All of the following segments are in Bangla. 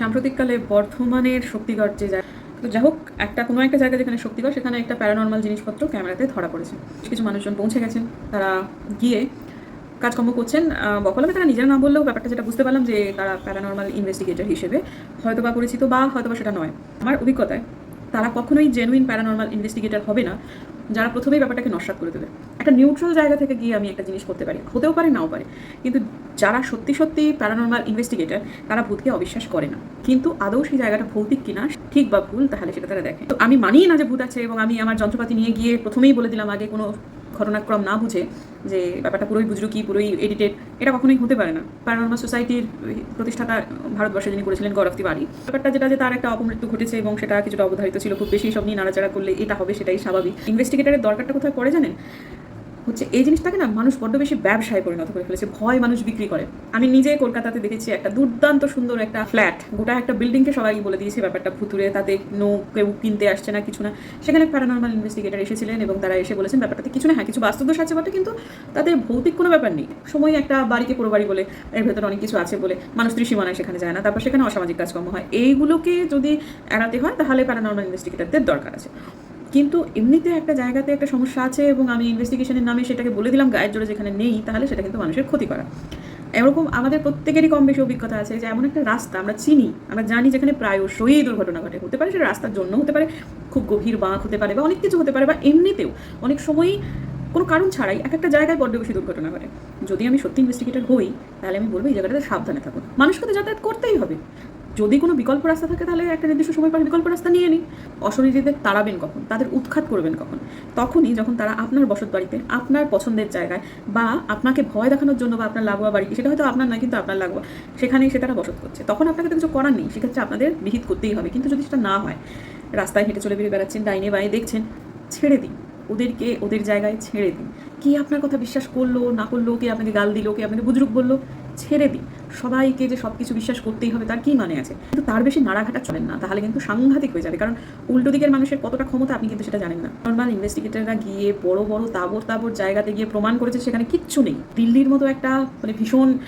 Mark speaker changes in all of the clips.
Speaker 1: সাম্প্রতিককালে বর্ধমানের শক্তিগড় যে জায়গা তো যাই হোক, একটা কোনো একটা জায়গা যেখানে শক্তিগড় সেখানে একটা প্যারানর্মাল জিনিসপত্র ক্যামেরাতে ধরা পড়েছে। কিছু মানুষজন পৌঁছে গেছেন, তারা গিয়ে কাজকর্ম করছেন। বকলমে তারা নিজেরা না বললেও ব্যাপারটা যেটা বুঝতে পারলাম যে তারা প্যারানর্মাল ইনভেস্টিগেটর হিসেবে হয়তো বা পরিচিত বা হয়তো বা সেটা নয়। আমার অভিজ্ঞতায়, তারা কখনোই জেনুইন প্যারানর্মাল ইনভেস্টিগেটর হবে না, যারা প্রথমেই ব্যাপারটাকে নস্বাত করে দেবে একটা নিউট্রাল জায়গা থেকে গিয়ে আমি একটা জিনিস করতে পারি। হতেও পারে, নাও পারে। কিন্তু যারা সত্যি সত্যি প্যারানর্মাল ইনভেস্টিগেটর তারা ভূতকে অবিশ্বাস করে না। কিন্তু আদৌ সেই জায়গাটা ভৌতিক কিনা, ঠিক বা ভুল, তাহলে সেটা তারা দেখে। তো আমি মানি না যে ভূত আছে এবং আমি আমার যন্ত্রপাতি নিয়ে গিয়ে প্রথমেই বলে দিলাম আগে কোনো ঘটনাক্রম না বুঝে যে ব্যাপারটা পুরোই বুজরুকি পুরোই এডিটেড এটা কখনোই হতে পারে না। প্যারানর্মাল সোসাইটির প্রতিষ্ঠাতা ভারতবর্ষে যিনি করেছিলেন গৌরব তিওয়ারি, ব্যাপারটা যেটা যে তার একটা অপমৃত্যু ঘটেছে এবং সেটা কিছুটা অবধারিত ছিল, খুব বেশি সব নিয়ে নাড়াচাড়া করলে এটা হবে সেটাই স্বাভাবিক। ইনভেস্টিগেটরের দরকারটা কোথায় পড়ে জানেন? হচ্ছে এই জিনিসটাকে না মানুষ বড্ড বেশি ব্যবসায় পরিণত করে ফেলেছে, ভয় মানুষ বিক্রি করে। আমি নিজে কলকাতাতে দেখেছি একটা দুর্দান্ত সুন্দর একটা ফ্ল্যাট গোটা একটা বিল্ডিংকে সবাই বলে দিয়েছে, ব্যাপারটা ভুতুরে তাতে নো কেউ কিনতে আসছে না, কিছু না। সেখানে প্যারানর্মাল ইনভেস্টিগেটর এসেছিলেন এবং তারা এসে বলেছেন ব্যাপারটাতে কিছু না হ্যাঁ কিছু বাস্তবদোষ আছে বটে, কিন্তু তাদের ভৌতিক কোনো ব্যাপার নেই। সময় একটা বাড়িকে পুরো বাড়ি বলে, এর ভেতরে অনেক কিছু আছে বলে মানুষ ত্রিসীমানায় সেখানে যায় না, তারপর সেখানে অসামাজিক কাজকর্ম হয়। এইগুলোকে যদি এড়াতে হয়, তাহলে প্যারানর্মাল ইনভেস্টিগেটরদের দরকার আছে। কিন্তু এমনিতে একটা জায়গাতে একটা সমস্যা আছে এবং আমি ইনভেস্টিগেশনের নামে সেটাকে বলে দিলাম, গায়ের জোরে যেখানে নেই, তাহলে সেটা কিন্তু মানুষের ক্ষতি করা। এরকম আমাদের প্রত্যেকেরই কম বেশি অভিজ্ঞতা আছে যে এমন একটা রাস্তা আমরা চিনি, আমরা জানি যেখানে প্রায়শই দুর্ঘটনা ঘটে। হতে পারে সেটা রাস্তার জন্য হতে পারে, খুব গভীর বাঁক হতে পারে বা অনেক কিছু হতে পারে বা এমনিতেও অনেক সময়ই কোনো কারণ ছাড়াই এক একটা জায়গায় বড্ড বেশি দুর্ঘটনা ঘটে। যদি আমি সত্যি ইনভেস্টিগেটর হই, তাহলে আমি বলব এই জায়গাটাতে সাবধানে থাকুন। মানুষকে তো যাতায়াত করতেই হবে। যদি কোনো বিকল্প রাস্তা থাকে তাহলে একটা নির্দিষ্ট সময় পর বিকল্প রাস্তা নিয়ে নিন। অশরীরীদের তাড়াবেন কখন? তাদের উৎখাত করবেন কখন? তখনই যখন তারা আপনার বসত বাড়িতে, আপনার পছন্দের জায়গায় বা আপনাকে ভয় দেখানোর জন্য বা আপনার লাগোয়া বাড়ি সেটা হয়তো আপনার নয়, কিন্তু আপনার লাগোয়া, সেখানেই সে তারা বসত করছে। তখন আপনাকে তো কিছু করার নেই, সেক্ষেত্রে আপনাদের বিহিত করতেই হবে। কিন্তু যদি সেটা না হয়, রাস্তায় হেঁটে চলে বেরিয়ে বেড়াচ্ছেন, ডাইনে বাঁয়ে দেখছেন, ছেড়ে দিন। ওদেরকে, ওদের জায়গায় ছেড়ে দিন। কি আপনার কথা বিশ্বাস করল, না করল, কে আপনাকে গাল দিল, কে আপনাকে বুজরুক বলল, ছেড়ে দিন। সবাইকে যে সব কিছু বিশ্বাস করতেই হবে, তার কি মানে আছে? কিন্তু তার বেশি নাড়াঘাটা চলেন না, তাহলে কিন্তু সাংঘাতিক হয়ে যাবে। কারণ উল্টো দিকের মানুষের কতটা ক্ষমতা আপনি কিন্তু সেটা জানেন না। নর্মাল ইনভেস্টিগেটররা গিয়ে বড় বড় তাবর তাবর জায়গাতে গিয়ে প্রমাণ করেছে সেখানে কিচ্ছু নেই। দিল্লির মতো একটা মানে ভীষণ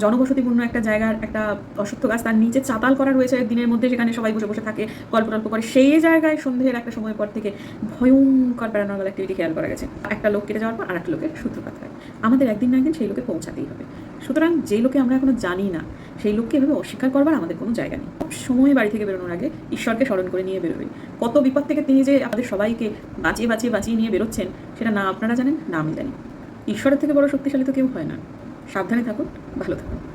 Speaker 1: জনবসতিপূর্ণ একটা জায়গার একটা অসত্য গাছ তার নিচে চাতাল করা রয়েছে দিনের মধ্যে সেখানে সবাই বসে বসে থাকে গল্প টল্প করে। সেই জায়গায় সন্ধ্যের একটা সময় পর থেকে ভয়ঙ্কর প্যারানর্মাল অ্যাক্টিভিটি খেয়াল করা গেছে। একটা লোক কেটে যাওয়ার পর আর একটা লোকের সূত্রপাত হয়। আমাদের একদিন না একদিন সেই লোকে পৌঁছাতেই হবে। সুতরাং যে লোকে আমরা এখনও জানি না। সেই লোককে এভাবে অস্বীকার করবার আমাদের কোনো জায়গা নেই। সব সময় বাড়ি থেকে বেরোনোর আগে ঈশ্বরকে স্মরণ করে নিয়ে বেরোবে। কত বিপদ থেকে তিনি যে আমাদের সবাইকে বাঁচিয়ে বাঁচিয়ে বাঁচিয়ে নিয়ে বেরোচ্ছেন, সেটা না আপনারা জানেন, না আমি জানি। ঈশ্বরের থেকে বড় শক্তিশালী তো কেউ হয় না। সাবধানে থাকুন, ভালো থাকুন।